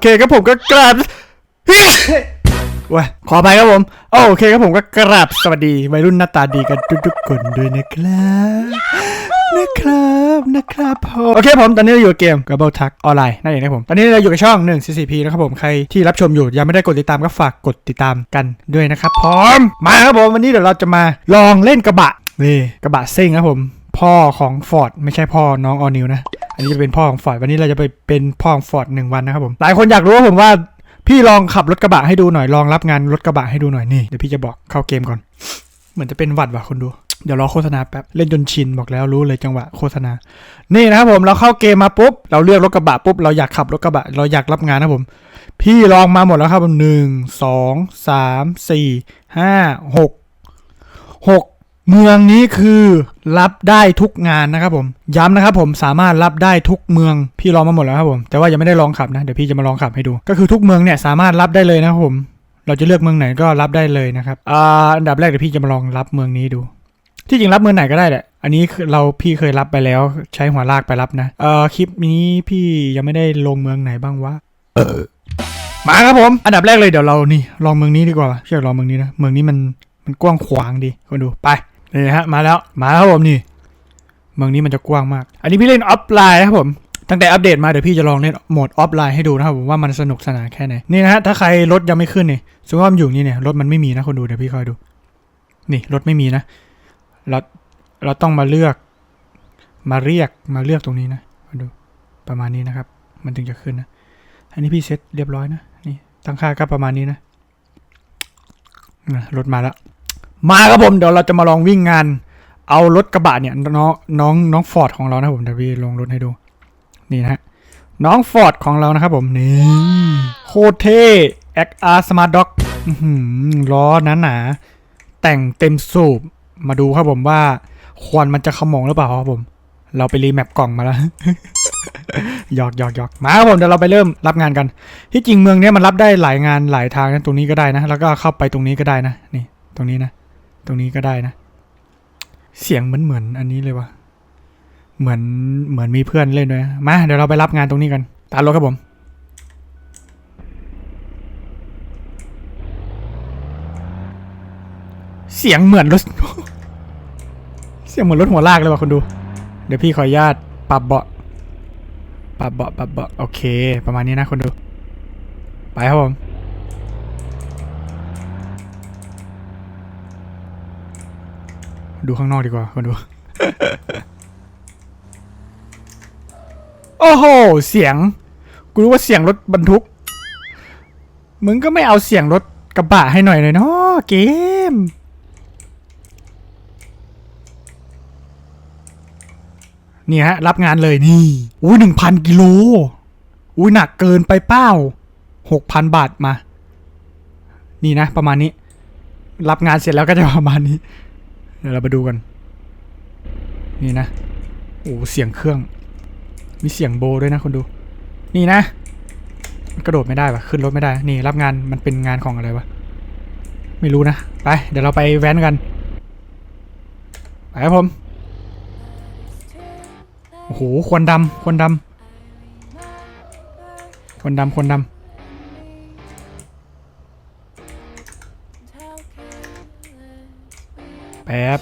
เคครับผมก็กราบว้ยขออภัยครับผม โอเคครับผมก็กราบสวัสดีวัยรุ่นหน้าตาดีกันทุกๆคนด้วยนะครับนะครับนะครับผมโอเคผมตอนนี้เราอยู่เกม Double Tag ออนไลน์นั่นเองนะผม ตอนนี้เราอยู่กับช่อง 1 CCP นะครับผมใครที่รับชมอยู่ยังไม่ได้กดติดตามก็ฝากกดติดตามกันด้วยนะครับผมมาครับผมวันนี้เดี๋ยวเราจะมาลองเล่นกระบะนี่กระบะซิ่งครับผมพ่อของฟอร์ดไม่ใช่พ่อน้องออนิวนะ อันนี้จะเป็นพ่อของฟอร์ดวันนี้เราจะไปเป็นพ่อของฟอร์ดหนึ่งวันนะครับผม หลายคนอยากรู้ว่าผมว่าพี่ลองขับรถกระบะให้ดูหน่อยลองรับงานรถกระบะให้ดูหน่อยนี่เดี๋ยวพี่จะบอกเข้าเกมก่อน เหมือนจะเป็นวัดว่ะคนดูเดี๋ยวรอโฆษณาแป๊บเล่นจนชินบอกแล้วรู้เลยจังหวะโฆษณา นี่นะครับผมเราเข้าเกมมาปุ๊บ เราเลือกรถกระบะปุ๊บเราอยากขับรถกระบะ เราอยากรับงานนะผม พี่ลองมาหมดแล้วครับหนึ่งสองสามสี่ห้าหกหก เมืองนี้คือรับได้ทุกงานนะครับผม ย้ำนะครับผมสามารถรับได้ทุกเมืองพี่ลองมาหมดแล้วครับผม แต่ว่ายังไม่ได้ลองขับนะ เดี๋ยวพี่จะมาลองขับให้ดู ก็คือทุกเมืองเนี่ยสามารถรับได้เลยนะครับผม เราจะเลือกเมืองไหนก็รับได้เลยนะครับอ่าอันดับแรกเดี๋ยวพี่จะมาลองรับเมืองนี้ดู ที่จริงรับเมืองไหนก็ได้แหละอันนี้เราพี่เคยรับไปแล้วใช้หัวลากไปรับนะเอ่อคลิปนี้พี่ยังไม่ได้ลงเมืองไหนบ้างวะมาครับผม อันดับแรกเลยเดี๋ยวเรานี่ลองเมืองนี้ดีกว่าเชื่อลองเมืองนี้นะเมืองนี้มันมันกว้างขวางดีคนดูไป นี่ฮะมาแล้วมาแล้วครับผมนี่เมืองนี้มันจะกว้างมาก อันนี้พี่เล่นออฟไลน์นะครับผมตั้งแต่อัปเดตมาเดี๋ยวพี่จะลองเล่นโหมดออฟไลน์ให้ดูนะครับผมว่ามันสนุกสนานแค่ไหนนี่นะฮะถ้าใครรถยังไม่ขึ้นเนี่ยสมมติว่ามันอยู่นี่เนี่ยรถมันไม่มีนะคนดูเดี๋ยวพี่คอยดู นี่รถไม่มีนะ เราเราต้องมาเลือก มาเรียกมาเลือกตรงนี้นะมาดูประมาณนี้นะครับ มันถึงจะขึ้นนะ อันนี้พี่เซ็ตเรียบร้อยนะนี่ตั้งค่าก็ประมาณนี้นะรถมาแล้ว มาครับผมเดี๋ยวเราจะมาลองวิ่งงาน เอารถกระบะเนี่ยน้องน้องน้องฟอร์ดของเรานะผมเดี๋ยวพี่ลงรถให้ดู นี่นะฮะน้องฟอร์ดของเรานะครับผมนี่โคตรเท่ XR Smart Dog อื้อหือล้อหนาหนาแต่งเต็มสูบมาดูครับผมว่า ควันมันจะขโมงหรือเปล่าครับผม เราไปรีแมปกล่องมาแล้วหยอกหยอกหยอกมาครับผมเดี๋ยวเราไปเริ่มรับงานกัน ที่จริงเมืองเนี้ยมันรับได้หลายงานหลายทางนะตรงนี้ก็ได้นะ แล้วก็เข้าไปตรงนี้ก็ได้นะ นี่ ตรงนี้นะ ตรงนี้ก็ได้นะ เสียงเหมือนเหมือนอันนี้เลยวะเหมือนเหมือนมีเพื่อนเล่นด้วยมาเดี๋ยวเราไปรับงานตรงนี้กันตามรถครับผมเสียงเหมือนรถ เสียงเหมือนรถหัวลากเลยวะคนดู เดี๋ยวพี่ขออนุญาตปรับเบาะ ปรับเบาะ ปรับเบาะ โอเค ประมาณนี้นะคนดู ไปครับผม ดูข้างนอกดีกว่าคนดู โอ้โห เสียง กูรู้ว่าเสียงรถบรรทุก มึงก็ไม่เอาเสียงรถกระบะให้หน่อยเลยเนาะเกม นี่ฮะ รับงานเลยนี่อุ้ยหนึ่งพันกิโลอุ้ยหนักเกินไปเป้าหกพันบาทมา นี่นะ ประมาณนี้ รับงานเสร็จแล้วก็จะประมาณนี้ ดี๋ยวเรามาดูกัน นี่นะ โอ้เสียงเครื่อง มีเสียงโบด้วยนะคนดู นี่นะ กระโดดไม่ได้ปะขึ้นรถไม่ได้ นี่รับงานมันเป็นงานของอะไรวะ ไม่รู้นะ ไป เดี๋ยวเราไปแว้นกัน ไปครับผม โอ้โห ควันดำควันดำควันดำควันดำ ป๊บ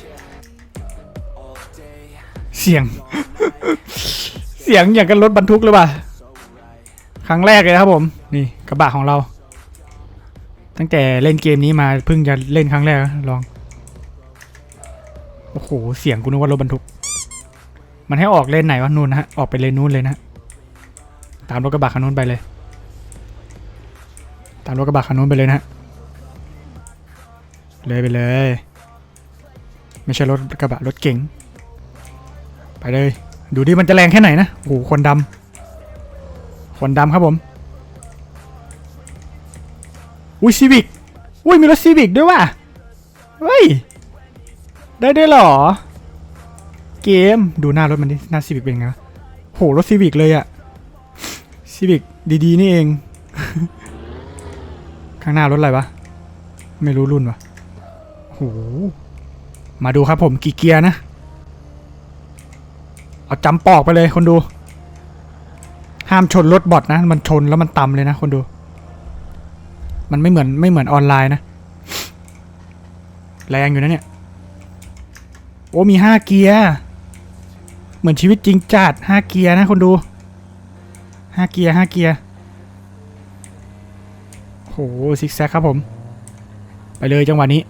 เสียง เสียงอย่างกับรถบรรทุกเลยว่ะ ครั้งแรกเลยครับผม นี่กระบะของเรา ตั้งแต่เล่นเกมนี้มาเพิ่งจะเล่นครั้งแรกลอง โอ้โห เสียงกูนึกว่ารถบรรทุก มันให้ออกเลนไหนวะนู่นนะฮะ ออกไปเลนนู้นเลยนะ ตามรถกระบะคันนู้นไปเลย ตามรถกระบะคันนู้นไปเลยนะเลยไปเลย ไม่ใช่รถกระบะรถเก๋งไปเลย ดูดิมันจะแรงแค่ไหนนะโอ้โหคนดำคนดำครับผม อุ้ยซีวิกอุ้ยมีรถซีวิกด้วยว่ะเฮ้ย ได้ด้วยเหรอ เกมดูหน้ารถมันดิหน้าซีวิกเป็นไงโหรถซีวิกเลยอะซีวิกดีๆ นี่เอง ข้างหน้ารถอะไรวะ ไม่รู้รุ่นวะโห มาดูครับผมกี่เกียร์นะ เอาจำปอกไปเลยคนดู ห้ามชนรถบอทนะ มันชนแล้วมันต่ำเลยนะคนดู มันไม่เหมือนไม่เหมือนออนไลน์นะ แรงอยู่นะเนี่ย โอ้มีห้าเกียร์ เหมือนชีวิตจริงจัดห้าเกียร์นะคนดูห้าเกียร์ห้าเกียร์โหซิกแซกครับผม ไปเลยจังหวะนี้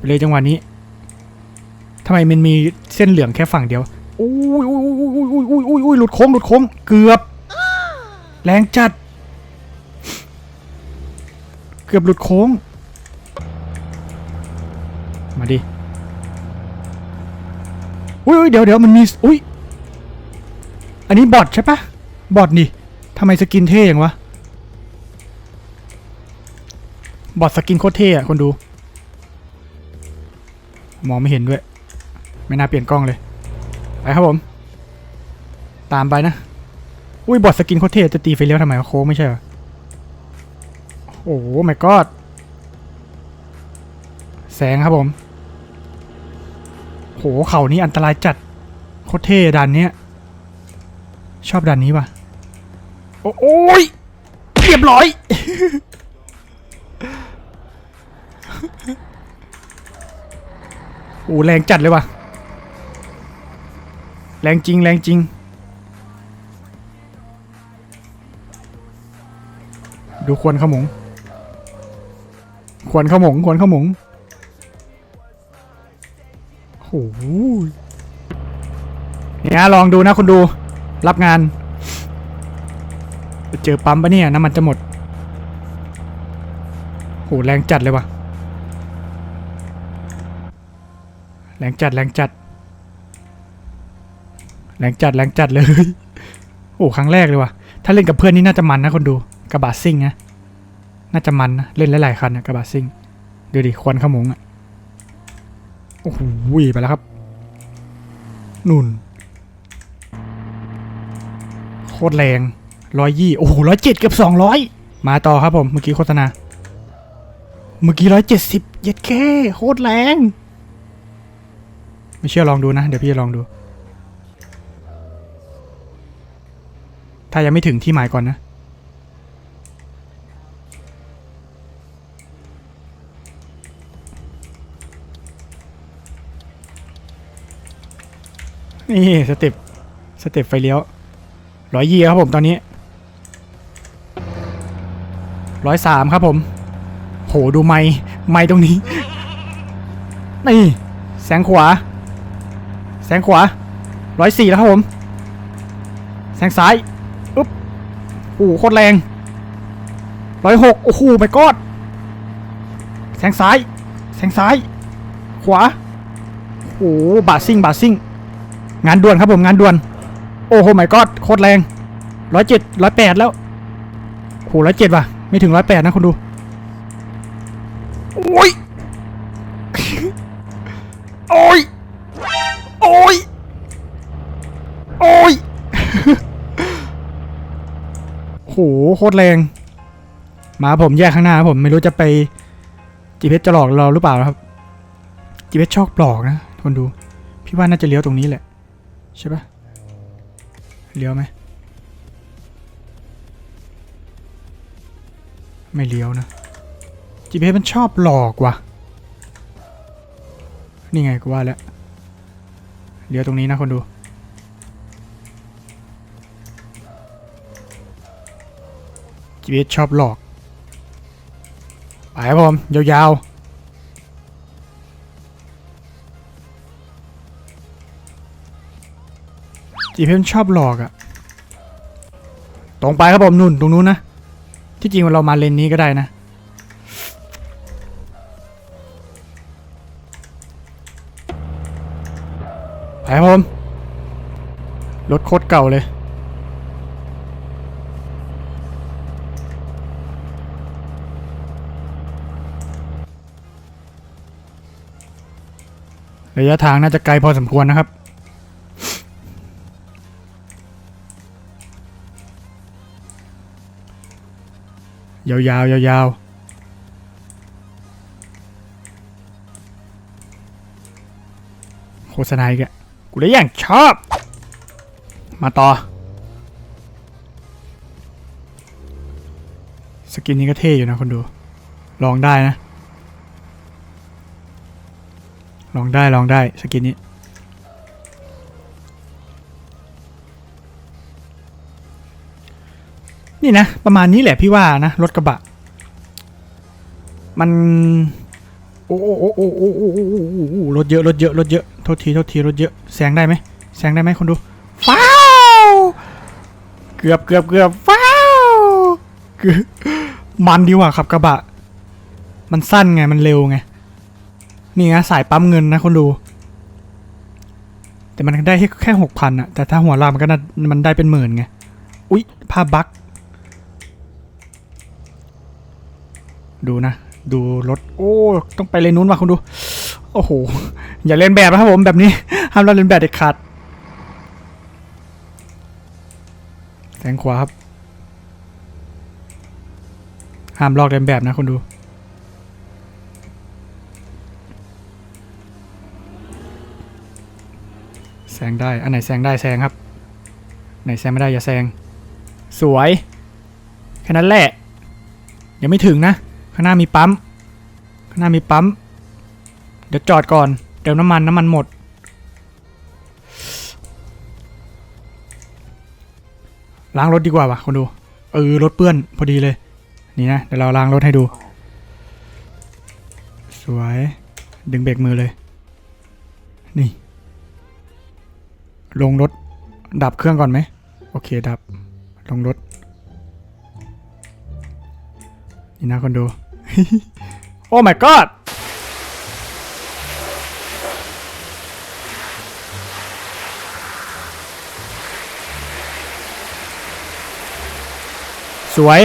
ไปเลยจังหวะนี้ทำไมมันมีเส้นเหลืองแค่ฝั่งเดียวอุ้ยอุ้ยอุ้ยอุ้ยอุ้ยอุ้ยอุ้ยหลุดโค้งหลุดโค้งเกือบ แรงจัด เกือบหลุดโค้ง มาดิอุ้ยอุ้ยเดี๋ยวเดี๋ยวมันมีอุ้ยอันนี้บอทใช่ปะบอทนี่ทำไมสกินเท่อย่างวะ บอทสกินโคตรเท่อะคนดู มองไม่เห็นด้วย ไม่น่าเปลี่ยนกล้องเลย ไปครับผม ตามไปนะ อุ้ยบอทสกินโคตรเท่จะตีไฟเลี้ยวทำไมโค้งไม่ใช่เหรอ โอ้โหไม่กอดแสงครับผมโหเขานี้อันตรายจัดโคตรเท่ดันเนี้ย ชอบดันนี้ป่ะ โอ้โอ้ยเรียบร้อย อ้แรงจัดเลยว่ะ แรงจริงแรงจริง ดูควนขมง ควนขมงควนขมงโอ้โหเนี่ยลองดูนะคุณดู รับงาน เจอปั๊มปะเนี่ยน้ำมันจะหมดโหแรงจัดเลยว่ะ แรงจัดแรงจัดแรงจัดแรงจัดเลย โอ้ครั้งแรกเลยว่ะ ถ้าเล่นกับเพื่อนนี่น่าจะมันนะคนดู กระบะซิ่งนะ น่าจะมันนะ เล่นหลายๆคันนะกระบะซิ่ง ดูดิควันขโมงอะ โอ้โหไปแล้วครับ นุ่น โคตรแรงร้อยยี่ โอ้โหร้อยเจ็ดเกือบสองร้อยมาต่อครับผม เมื่อกี้โฆษณา เมื่อกี้ร้อยเจ็ดสิบเย็ดแค่โคตรแรง ไม่เชื่อลองดูนะ เดี๋ยวพี่จะลองดู ถ้ายังไม่ถึงที่หมายก่อนนะ นี่สเต็ปสเต็ปไฟเลี้ยวร้อยยี่ครับผมตอนนี้ร้อยสามครับผม โหดูไม้ไม้ตรงนี้ นี่ แสงขวา แสงขวาร้อยสี่แล้วครับผมแสงซ้ายอุ๊บโอ้โหโคตรแรงร้อยหกโอ้โหไม่กอดแสงซ้ายแสงซ้าย ขวา โอ้โหบาซิ่งบาซิ่ง งานด่วนครับผมงานด่วน โอ้โหไม่กอดโคตรแรงร้อยเจ็ดร้อยแปดแล้วโหร้อยเจ็ดว่ะ ไม่ถึงร้อยแปดนะคุณดู โอ้ย โอ้ย โอ้ย โอ้ย โหโคตรแรงมาผมแยกข้างหน้าผมไม่รู้จะไปจีเพชรจะหลอกเราหรือเปล่าครับจีเพชรชอบหลอกนะคนดู พี่ว่าน่าจะเลี้ยวตรงนี้แหละ ใช่ปะเลี้ยวไหมไม่เลี้ยวนะ GPS มันชอบหลอกว่ะนี่ไงกูว่าแล้วเลี้ยวตรงนี้นะคนดู GPS ชอบหลอกไปครับผม ยาวๆ GPS มันชอบหลอกอะตรงไปครับผมนุ่นตรงนู้นนะ ที่จริงเรามาเลนนี้ก็ได้นะ ไปครับผม รถโคตรเก่าเลย ระยะทางน่าจะไกลพอสมควรนะครับ ยาวๆยาวๆโฆษณาอีกอะกูเลยอย่างชอบ มาต่อ สกินนี้ก็เท่อยู่นะคนดู ลองได้นะ ลองได้ลองได้สกินนี้ นี่นะ ประมาณนี้แหละพี่ว่านะ รถกระบะ มัน โอ้โอ้โอ้โอ้โอ้โอ้รถเยอะรถเยอะรถเยอะโทษทีโทษทีรถเยอะแซงได้ไหมแซงได้ไหมคนดูฟ้าวเกือบเกือบเกือบฟ้าวมันดีกว่าขับกระบะ มันสั้นไงมันเร็วไง นี่นะสายปั๊มเงินนะคนดู แต่มันได้แค่แค่หกพันอะแต่ถ้าหัวลามันก็น่ามันได้เป็นหมื่นไง อุ๊ยภาพบั๊กดูนะ ดูรถ โอ้ ต้องไปเลนนู้นว่ะคุณดู โอ้โห อย่าเล่นแบบนะครับผมแบบนี้ ห้ามเราเล่นแบบเด็ดขาดแสงขวาครับ ห้ามลอกเลียนแบบนะคุณดู ซงได้ อันไหนแซงได้แซงครับ ไหนแซงไม่ได้อย่าแซง สวย แค่นั้นแหละ ยังไม่ถึงนะ ข้างหน้ามีปั๊ม ข้างหน้ามีปั๊ม เดี๋ยวจอดก่อน เติมน้ำมันน้ำมันหมด ล้างรถดีกว่าวะคนดู เออรถเปื้อนพอดีเลย นี่นะ เดี๋ยวเราล้างรถให้ดู สวย ดึงเบรกมือเลย นี่ ลงรถ ดับเครื่องก่อนไหม โอเค ดับ ลงรถ นี่นะคนดูโอ้ my god สวย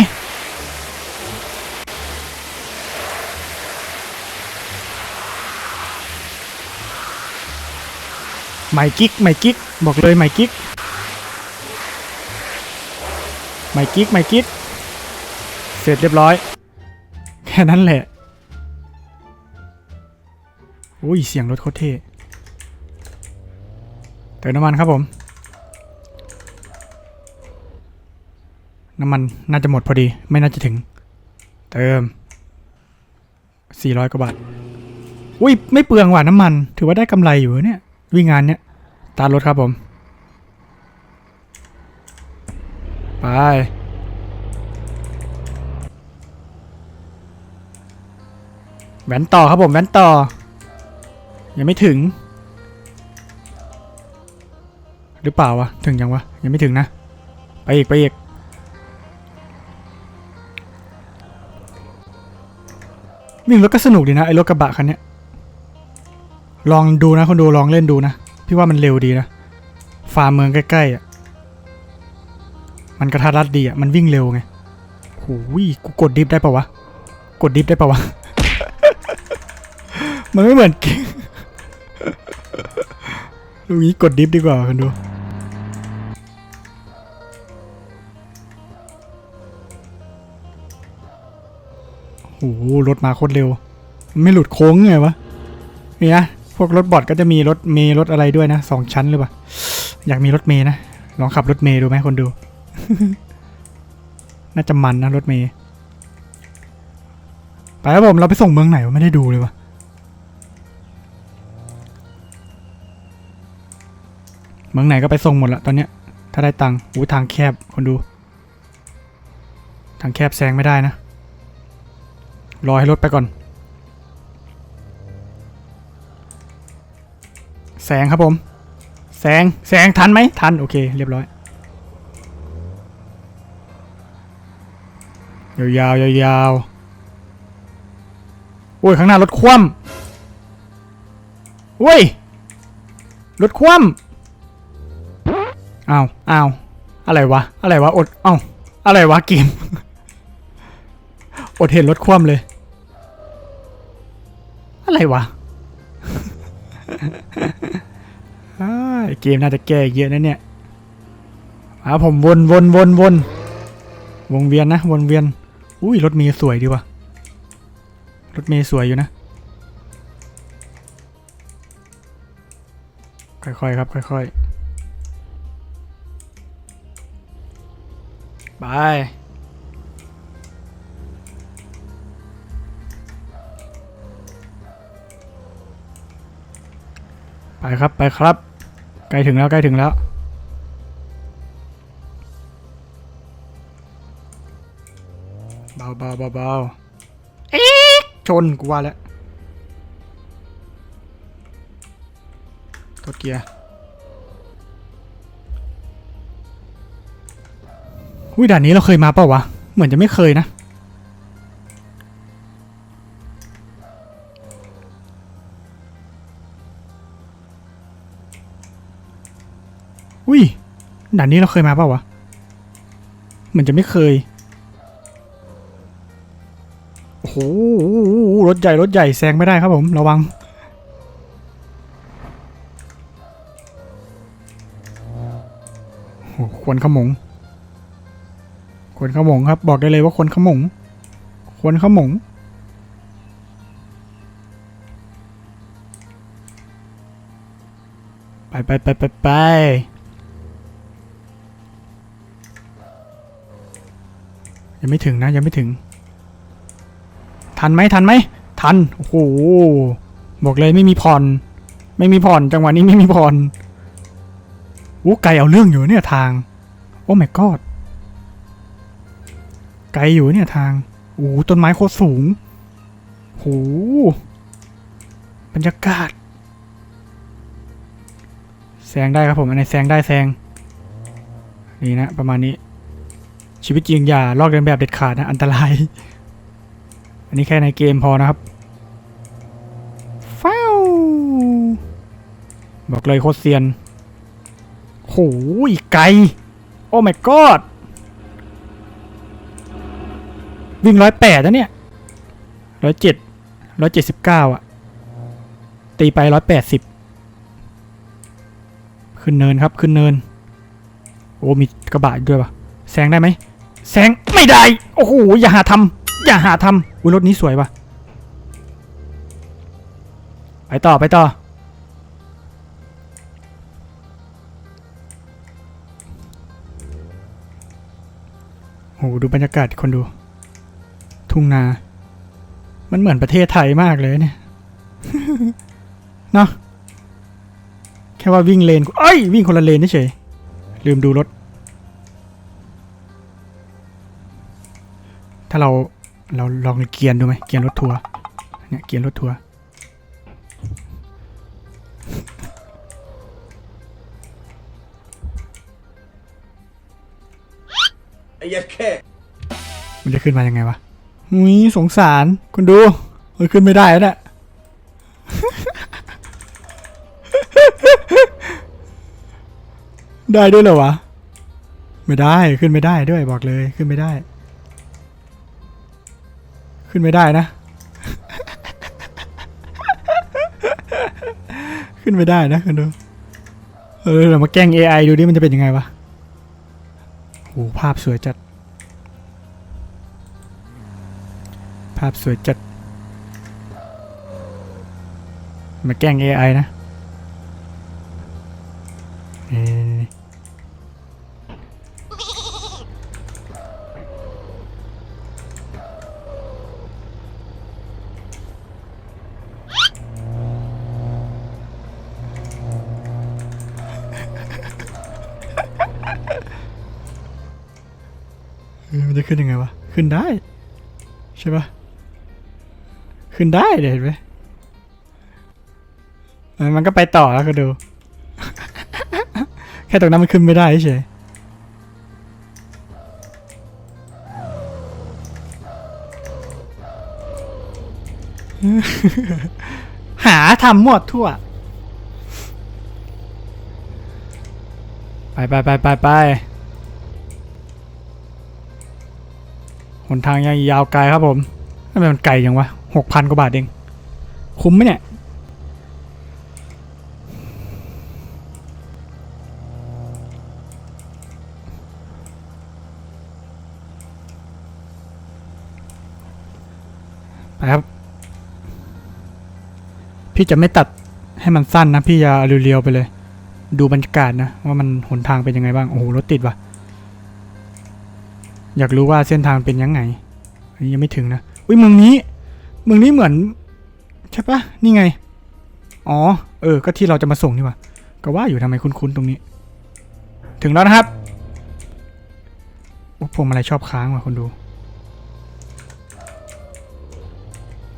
ใหม่กิ๊กใหม่กิ๊ก บอกเลยใหม่กิ๊กใหม่กิ๊กใหม่กิ๊กเสร็จเรียบร้อย แค่นั้นแหละอุ้ยเสียงรถโคตรเท่เติมน้ำมันครับผม น้ำมันน่าจะหมดพอดีไม่น่าจะถึง เติม 400 กว่าบาทอุ้ยไม่เปลืองว่ะน้ำมัน ถือว่าได้กำไรอยู่เนี่ย วิ่งงานเนี่ย ตารถครับผม ไปแว้นต่อครับผมแว้นต่อ ยังไม่ถึง หรือเปล่าวะ ถึงยังวะ ยังไม่ถึงนะ ไปอีก ไปอีก วิ่งรถก็สนุกดีนะ ไอ้รถกระบะคันนี้ลองดูนะคนดูลองเล่นดูนะ พี่ว่ามันเร็วดีนะ ฟาร์มเมืองใกล้ๆอะ มันกระทัดรัดดีอะ มันวิ่งเร็วไงโอ้ยกูกดดิฟได้ปะวะ กดดิฟได้ปะวะ มันไม่เหมือนเกมลูกนี้กดดิฟดีกว่าคนดูโอ้โหรถมาโคตรเร็ว ไม่หลุดโค้งไงวะ เนี่ยนะ พวกรถบอดก็จะมีรถเมย์รถอะไรด้วยนะสองชั้นหรือเปล่า อยากมีรถเมย์นะ ลองขับรถเมย์ดูไหมคนดู น่าจะมันนะรถเมย์ไปครับผมเราไปส่งเมืองไหนวะไม่ได้ดูเลยวะเมืองไหนก็ไปส่งหมดละตอนเนี้ย ถ้าได้ตังค์อู้ทางแคบคนดู ทางแคบแซงไม่ได้นะ รอให้รถไปก่อน แสงครับผม แสงแสงทันไหมทัน โอเค เรียบร้อย ยาวๆยาวๆโอ้ย ข้างหน้ารถคว่ำโอ้ย รถคว่ำอ้าวอ้าวอะไรวะ อะไรวะ อดอ้าวอะไรวะเกม อดเห็นรถคว่ำเลย อะไรวะ เกมน่าจะแก้เยอะนะเนี่ยอาผมวนวนวนวนวงเวียนนะวนเวียน อุ้ยรถเมย์สวยดีว่ะ รถเมย์สวยอยู่นะ ค่อยๆครับค่อยไปไป ครับไปครับใกล้ถึงแล้วใกล้ถึงแล้ว เบาเบาเบาเบาเอ๊ะชนกูว่าแล้วกดเกียร์อุ้ยด่านนี้เราเคยมาเปล่าวะ เหมือนจะไม่เคยนะ อุ้ยด่านนี้เราเคยมาเปล่าวะเหมือนจะไม่เคยโอ้โหรถใหญ่รถใหญ่แซงไม่ได้ครับผมระวัง โอ้ควนขมงควนขมงครับ บอกได้เลยว่าควนขมงควนขมงไปไปไปไปไป ยังไม่ถึงนะยังไม่ถึง ทันไหมทันไหมทันโอ้โหบอกเลยไม่มีผ่อน ไม่มีผ่อนจังหวะนี้ไม่มีผ่อนโอ้ไกลเอาเรื่องอยู่เนี่ยทาง โอ้ my god ไกลอยู่เนี่ยทางโอ้ต้นไม้โคตรสูงโหบรรยากาศแซงได้ครับผมอันไหนแซงได้แซงนี่นะประมาณนี้ ชีวิตจริงอย่าลอกเลียนแบบเด็ดขาดนะ อันตราย อันนี้แค่ในเกมพอนะครับฟ้าวบอกเลยโคตรเซียนโหยไกล โอ้ my god วิ่งร้อยแปดนะเนี่ยร้อยเจ็ดร้อยเจ็ดสิบเก้าอะตีไปร้อยแปดสิบขึ้นเนินครับ ขึ้นเนิน โอ้ มีกระบะด้วยปะแซงได้ไหม แซงไม่ได้ โอ้โห อย่าหาทำอย่าหาทำอุ้ยรถนี้สวยปะไปต่อไปต่อโหดูบรรยากาศคนดู ทุ่งนา มันเหมือนประเทศไทยมากเลยเนี่ย เนาะแค่ว่าวิ่งเลน เอ้ย วิ่งคนละเลนเฉยลืมดูรถ ถ้าเราเราลองเกียร์ดูไหมเกียร์รถทัวร์เนี่ยเกียร์รถทัวร์ไอ้ยัดแค่มันจะขึ้นมายังไงวะหุยสงสารคุณดูมันขึ้นไม่ได้แล้วเนี่ยได้ด้วยเหรอวะ ไม่ได้ขึ้นไม่ได้ด้วยบอกเลยขึ้นไม่ได้ ขึ้นไม่ได้นะ ขึ้นไม่ได้นะคุณดู เออเรามาแกล้ง AI ดูดิมันจะเป็นยังไงวะโอ้ภาพสวยจัด ภาพสวยจัด มาแกล้ง AI นะเอ่อเออมันจะ ขึ้นยังไงวะ ขึ้นได้ ใช่ปะขึ้นได้เดี๋ยวเห็นไหมมันก็ไปต่อแล้วก็ดู แค่ตรงนั้นมันขึ้นไม่ได้เฉยหาทำหมดทั่ว ไปไปไปไปไป หนทางยังยาวไกลครับผมทำไมมันไกลยังวะหกพันกว่าบาทเอง คุ้มไหมเนี่ย ไปครับ พี่จะไม่ตัดให้มันสั้นนะ พี่จะเรียวๆไปเลย ดูบรรยากาศนะ ว่ามันหนทางเป็นยังไงบ้าง โอ้โห รถติดว่ะ อยากรู้ว่าเส้นทางเป็นยังไง อันนี้ยังไม่ถึงนะอุ้ยเมืองนี้ เมืองนี้เหมือนใช่ปะนี่ไง อ๋อ เออ ก็ที่เราจะมาส่งนี่ว่าก็ว่าอยู่ทำไมคุ้นๆตรงนี้ ถึงแล้วนะครับโอ้พวงมาลัยชอบค้างว่ะคนดู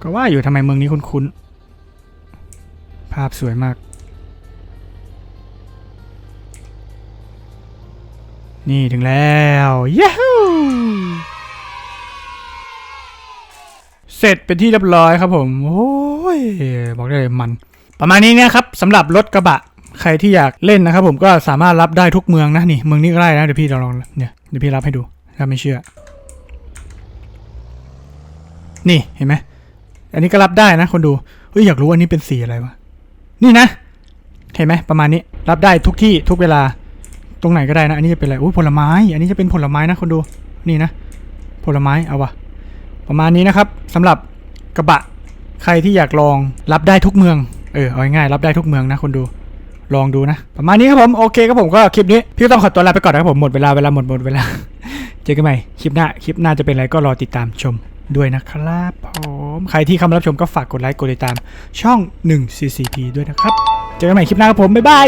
ก็ว่าอยู่ทำไมเมืองนี้คุ้นๆภาพสวยมาก นี่ถึงแล้วย้ฮูเสร็จเป็นที่เรียบร้อยครับผม โอ้ย บอกได้เลยมัน ประมาณนี้นี่ยครับสำหรับรถกระบะ ใครที่อยากเล่นนะครับผมก็สามารถรับได้ทุกเมืองนะนี่เมืองนี้ก็ได้นะเดี๋ยวพี่ลองเนี่ยเดี๋ยวพี่รับให้ดูถ้าไม่เชื่อ นี่เห็นไหมอันนี้ก็รับได้นะคนดูเฮ้ยอยากรู้อันนี้เป็นสีอะไรวะนี่นะ เห็นไหมประมาณนี้รับได้ทุกที่ทุกเวลา ตรงไหนก็ได้นะ อันนี้จะเป็นอะไรอุ้ยผลไม้ อันนี้จะเป็นผลไม้นะคนดู นี่นะ ผลไม้ เอาวะ ประมาณนี้นะครับสำหรับกระบะ ใครที่อยากลองรับได้ทุกเมือง เออ เอาง่ายรับได้ทุกเมืองนะคนดู ลองดูนะ ประมาณนี้ครับผม โอเคครับผมก็คลิปนี้ พี่ก็ต้องขอตัวลาไปก่อนนะครับผม หมดเวลา เวลาหมดหมดเวลา เจอกันใหม่ คลิปหน้า คลิปหน้าจะเป็นอะไรก็รอติดตามชมด้วยนะครับผมใครที่เข้ามารับชมก็ฝากกดไลค์ กดติดตามช่อง 1 CCP ด้วยนะครับ เจอกันใหม่คลิปหน้าครับผม บ๊ายบาย